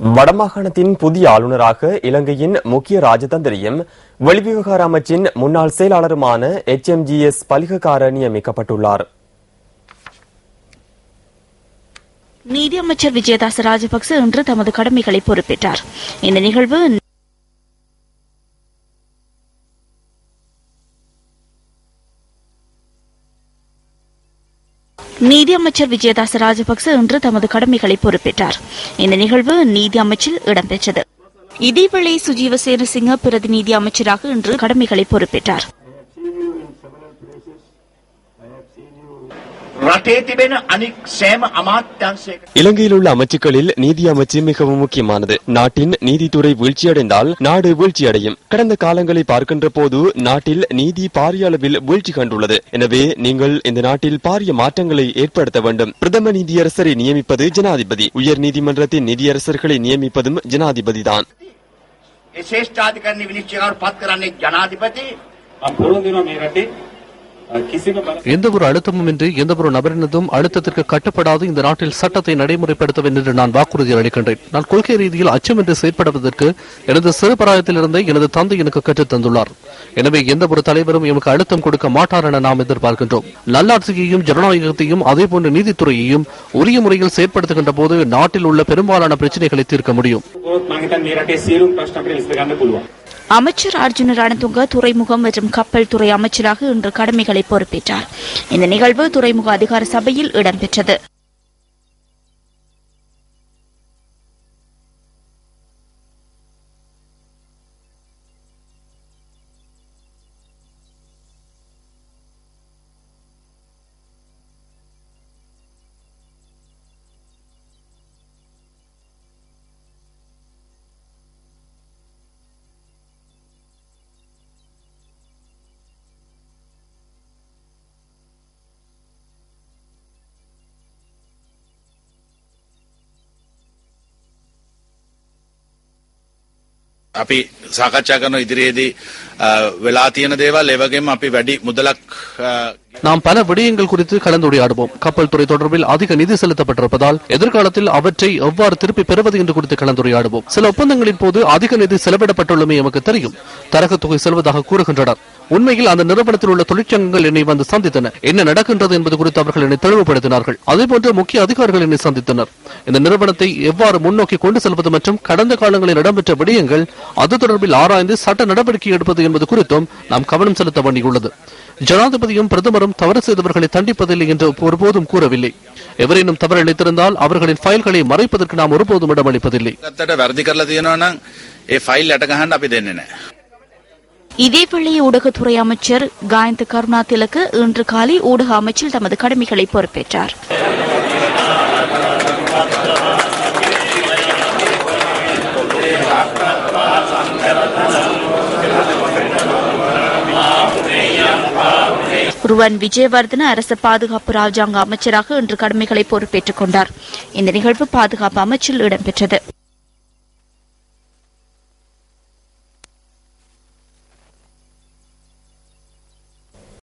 வடமாகாணத்தின் புதிய ஆளுநராக இலங்கையின் முக்கிய ராஜதந்திரியும் வெளிவிவகார அமைச்சின் முன்னாள் செயலாளருமான H M G S Palihakkara நியமிக்கப்பட்டுள்ளார். நீதி அமைச்சர் விஜயதாச ராஜபக்ச இன்று தமது கடமைகளை பொறுப்பேற்றார். இந்த நிகழ்வு நீதி அமைச்சர் விஜயதாச ராஜபக்ச இன்று தமது கடமைகளை பொறுப்பேற்றார். இந்த நிகழ்வு நீதி அமைச்சில் இடம்பெற்றது. இதேவேளை சுஜீவ சேனசிங்க பிரதிநிதி அமைச்சராக இன்று கடமைகளை பொறுப்பேற்றார். රටේ තිබෙන අනික් සෑම අමාත්‍යංශයක இலங்கையில் உள்ள அமைச்சுக்களில் நீதி அமைச்சு மிகவும் முக்கியமானது நாட்டின் நீதித்துறை வீழ்ச்சியடைந்தால் நாடு வீழ்ச்சியடையும் கடந்த காலங்களை பார்க்கின்ற போது நாட்டில் நீதி பாரிய அளவில் வீழ்ச்சி கண்டுள்ளது எனவே நீங்கள் இந்த நாட்டில் பாரிய மாற்றங்களை ஏற்படுத்த வேண்டும் பிரதம நீதியரசரை நியமிப்பது ஜனாதிபதி உயர் நீதிமன்றத்தின் நீதியரசர்களை நியமிப்பதும் ஜனாதிபதிதான் ඒ ශේෂ්ඨාධිකරණ විනිශ්චයකාරු පත් எந்த ஒரு அழுத்தமும் இன்றி எந்த ஒரு நபரினதும் அழுத்தத்திற்கு கட்டுப்படாது. இந்த நாட்டில் சட்டத்தை நடைமுறைப்படுத்துவேன் என்று நான் வாக்குறுதி அளிக்கின்றேன். நான் கொள்கை ரீதியில் அச்சமின்றி செயற்படுவதற்கு எனது சிறுபிராயத்திலிருந்தே எனது தந்தை எனக்கு கற்றுத் தந்துள்ளார். எனவே எந்த ஒரு தலைவரும் எமக்கு அழுத்தம் கொடுக்க மாட்டார் என நாம் எதிர்பார்க்கின்றோம். நல்லாட்சியையும் ஜனநாயகத்தையும் அதேபோன்று நீதித்துறையையும் உரிய முறையில் செயற்படுத்துகின்ற போது நாட்டில் உள்ள பெரும்பாலான பிரச்சனைகளை தீர்க்க முடியும். அமைச்சர் அர்ஜுன ரணதுங்க துறைமுகம் மற்றும் கப்பல் துறை அமைச்சராக இன்று கடமைகளை பொறுப்பேற்றார். இந்த நிகழ்வு துறைமுக அதிகார சபையில் இடம்பெற்றது. අපි සාකච්ඡා කරන ඉදිරියේදී අ, වෙලා තියෙන දේවල් ඒ වගේම අපි වැඩි මුදලක් අ, நாம் பல விடயங்கள் குறித்து கலந்துரையாடுவோம் கப்பல் துறை தொடர்பில் அதிக நிதி செலுத்தப்பட்டிருப்பதால் எதிர்காலத்தில் அவற்றை எவ்வாறு திருப்பி பெறுவது என்று குறித்து கலந்துரையாடுவோம் சில ஒப்பந்தங்களின் போது அதிக நிதி செலவிடப்பட்டுள்ளமை எமக்கு தெரியும் தரகு தொகை செல்வதாக கூறுகின்றனர் உண்மையில் அந்த நிறுவனத்தில் உள்ள தொழிற்சங்கங்கள் என்னை வந்து சந்தித்தன. என்ன நடக்கின்றது என்பது குறித்து அவர்கள் என்னை தெளிவுபடுத்தினார்கள். அதேபோன்று முக்கிய அதிகாரிகள் என்னை சந்தித்தனர். இந்த நிறுவனத்தை எவ்வாறு முன்னோக்கி கொண்டு செல்வது மற்றும் கடந்த காலங்களில் இடம்பெற்ற விடயங்கள் அது தொடர்பில் ஆராய்ந்து சட்ட நடவடிக்கை எடுப்பது என்பது குறித்தும் நாம் கவனம் செலுத்த வேண்டியுள்ளது. ஜனாதிபதியும் பிரதமரும் தவறு செய்தவர்களை தண்டிப்பதில்லை என்று ஒருபோதும் கூறவில்லை. எவரேனும் தவறு அளித்திருந்தால் அவர்களின் ஃபைல்களை மறைப்பதற்கு நாம் ஒருபோதும் இடமளிப்பதில்லை. இதேவேளை ஊடகத்துறை அமைச்சர் காயந்த் கருணா திலக்கு இன்று காலை ஊடக அமைச்சில் தமது கடமைகளை பொறுப்பேற்றார். ருவன் விஜயவர்தன அரசு பாதுகாப்பு ராஜாங்க அமைச்சராக இன்று கடமைகளை பொறுப்பேற்றுக் கொண்டார். இந்த நிகழ்வு பாதுகாப்பு அமைச்சில் இடம்பெற்றது.